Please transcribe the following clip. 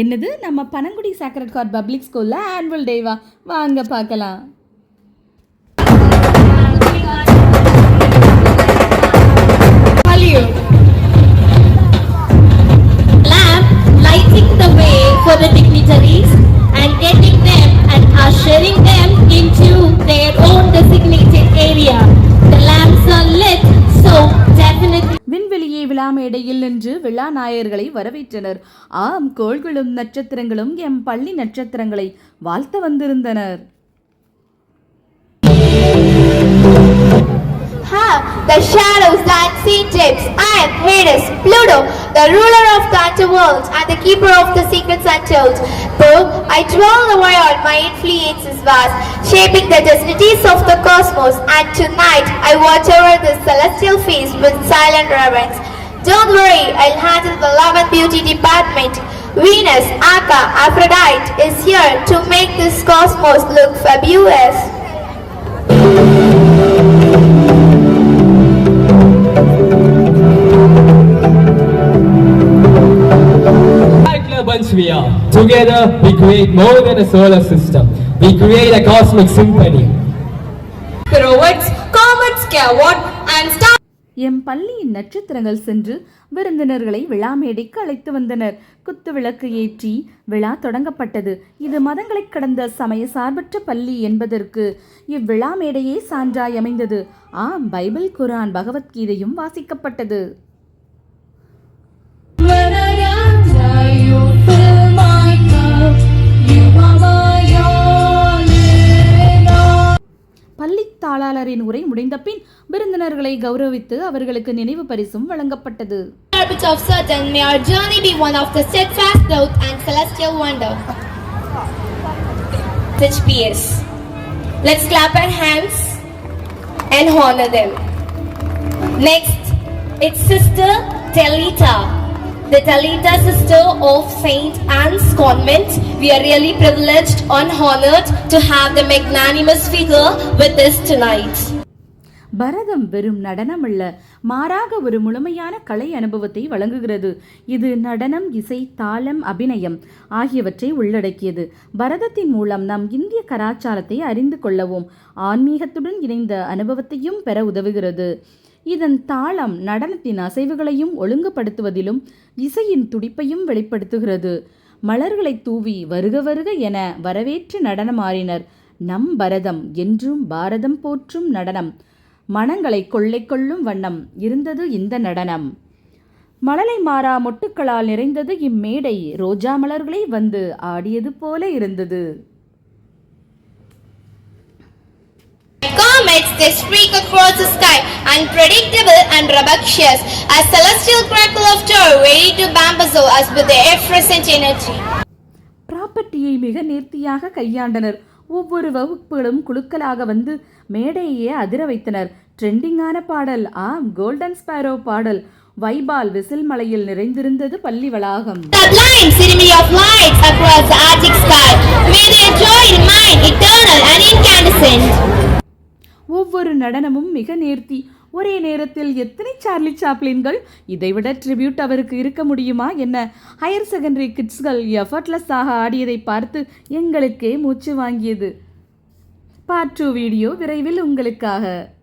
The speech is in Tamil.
என்னது? நம்ம பனங்குடி சாக்ரட் கார் பப்ளிக் ஸ்கூலில் ஆனுவல் டேவா வாங்க பார்க்கலாம். விழா மேடையில் நின்று விழா நாயர்களை வரவேற்றனர் ஆம் கோள்களும் நட்சத்திரங்களும் எம் பள்ளி நட்சத்திரங்களை வாழ்த்த வந்திருந்தனர் The shadows that Saint James, I am Hades, Pluto, the ruler of the underworld and the keeper of the secrets untold. Though I dwell the world, my influence is vast, shaping the destinies of the cosmos. And tonight I watch over this celestial feast with silent reverence. Don't worry, I'll handle the love and beauty department. Venus, Aka, Aphrodite is here to make this cosmos look fabulous. Cyclobans we are. Together we create more than a solar system. We create a cosmic symphony. pirouettes, comets, skywards, and stars. எம் பள்ளியின் நட்சத்திரங்கள் சென்று விருந்தினர்களை விழா மேடைக்கு அழைத்து வந்தனர். குத்து விளக்கு ஏற்றி விழா தொடங்கப்பட்டது. இது மதங்களைக் கடந்த சமய சார்பற்ற பள்ளி என்பதற்கு இவ்விழா மேடையே சான்றாய் அமைந்தது. ஆம் பைபிள் குரான் பகவத்கீதையும் வாசிக்கப்பட்டது. தாளாளரின் உரை முடிந்த பின் விருந்தினர்களை கௌரவித்து அவர்களுக்கு நினைவு பரிசும் வழங்கப்பட்டது Orbit of Saturn, may our journey be one of the steadfast growth and celestial wonder. Such PS. Let's clap our hands and honor them. Next, it's Sister Telita, the Talita sister of St. Anne's Convent. We are really privileged and honored to have the magnanimous figure with us tonight. பரதம் வெறும் நடனம் அல்ல மாறாக ஒரு முழுமையான கலை அனுபவத்தை வழங்குகிறது இது நடனம் இசை தாளம் அபிநயம் ஆகியவற்றை உள்ளடக்கியது பரதத்தின் மூலம் நம் இந்திய கலாச்சாரத்தை அறிந்து கொள்ளவும் ஆன்மீகத்துடன் இணைந்த அனுபவத்தையும் பெற உதவுகிறது இதன் தாளம் நடனத்தின் அசைவுகளையும் ஒழுங்குபடுத்துவதிலும் இசையின் துடிப்பையும் வெளிப்படுத்துகிறது. மலர்களை தூவி வருக வருக என வரவேற்று நடனமாறினர் நம் பரதம் என்றும் பாரதம் போற்றும் நடனம். மனங்களை கொள்ளை கொள்ளும் வண்ணம் இருந்தது இந்த நடனம். மழலை மாறா மொட்டுக்களால் நிறைந்தது இம்மேடை. ரோஜா மலர்களை வந்து ஆடியது போல இருந்தது. Comets, they streak across the sky, unpredictable and rambunctious, a celestial crackle of joy ready to bamboozle us with their effervescent energy. ப்ராப்பர்ட்டியை மிக நேர்த்தியாக கையாண்டனர் ஒவ்வொரு வகுப்புகளும் குழுக்களாக வந்து மேடையே அதிர வைத்தனர் ட்ரெண்டிங்கான பாடல் ஆம் கோல்டன் ஸ்பேரோ பாடல் வைபால் விசில் மலையில் நிறைந்திருந்தது பள்ளி வளாகம் lights across the Arctic sky, may their joy remain eternal and incandescent. ஒவ்வொரு நடனமும் மிக நேர்த்தி. ஒரே நேரத்தில் எத்தனை சார்லி சாப்ளின்கள்? இதைவிட ட்ரிபியூட் அவருக்கு இருக்க முடியுமா என்ன? ஹையர் செகண்டரி கிட்ஸ்கள் எஃபர்ட்லெஸ்ஸாக ஆடியதை பார்த்து எங்களுக்கே மூச்சு வாங்கியது. பார்ட் டூ வீடியோ விரைவில் உங்களுக்காக.